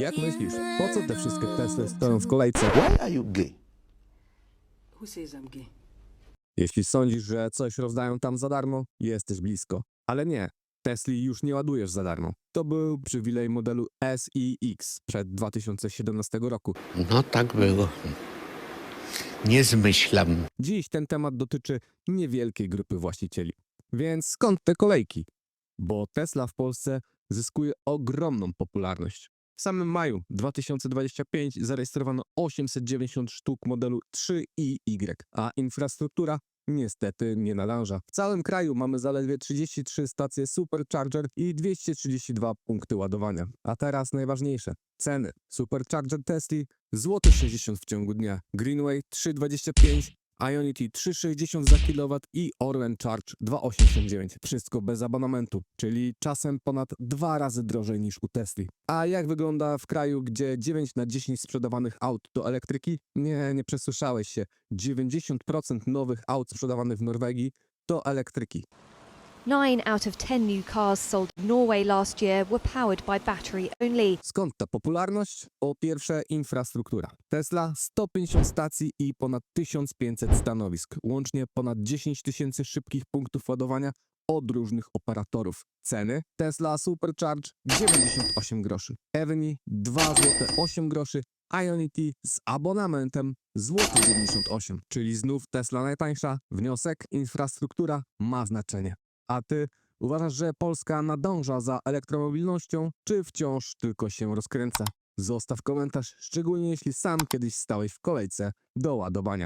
Jak myślisz, po co te wszystkie Tesly stoją w kolejce? Why are you gay? Who says I'm gay? Jeśli sądzisz, że coś rozdają tam za darmo, jesteś blisko. Ale nie, Tesli już nie ładujesz za darmo. To był przywilej modelu S i X przed 2017 roku. No tak było. Nie zmyślam. Dziś ten temat dotyczy niewielkiej grupy właścicieli. Więc skąd te kolejki? Bo Tesla w Polsce zyskuje ogromną popularność. W samym maju 2025 zarejestrowano 890 sztuk modelu 3i Y, a infrastruktura niestety nie nadąża. W całym kraju mamy zaledwie 33 stacje Supercharger i 232 punkty ładowania. A teraz najważniejsze. Ceny. Supercharger Tesli złoty 60 w ciągu dnia, Greenway 3,25, Ionity 3,60 za kW i Orlen Charge 2,89. Wszystko bez abonamentu, czyli czasem ponad dwa razy drożej niż u Tesli. A jak wygląda w kraju, gdzie 9 na 10 sprzedawanych aut to elektryki? Nie, nie przesłyszałeś się. 90% nowych aut sprzedawanych w Norwegii to elektryki. Nine out of ten new cars sold in Norway last year were powered by battery only. Skąd ta popularność? Po pierwsze, infrastruktura. Tesla 150 stacji i ponad 1500 stanowisk, łącznie ponad 10 tysięcy szybkich punktów ładowania od różnych operatorów. Ceny Tesla Supercharge 98 groszy, Evany 2 zł 8 groszy, Ionity z abonamentem złoty 98, czyli znów Tesla najtańsza. Wniosek, infrastruktura ma znaczenie. A ty Uważasz, że Polska nadąża za elektromobilnością, czy wciąż tylko się rozkręca? Zostaw komentarz, szczególnie jeśli sam kiedyś stałeś w kolejce do ładowania.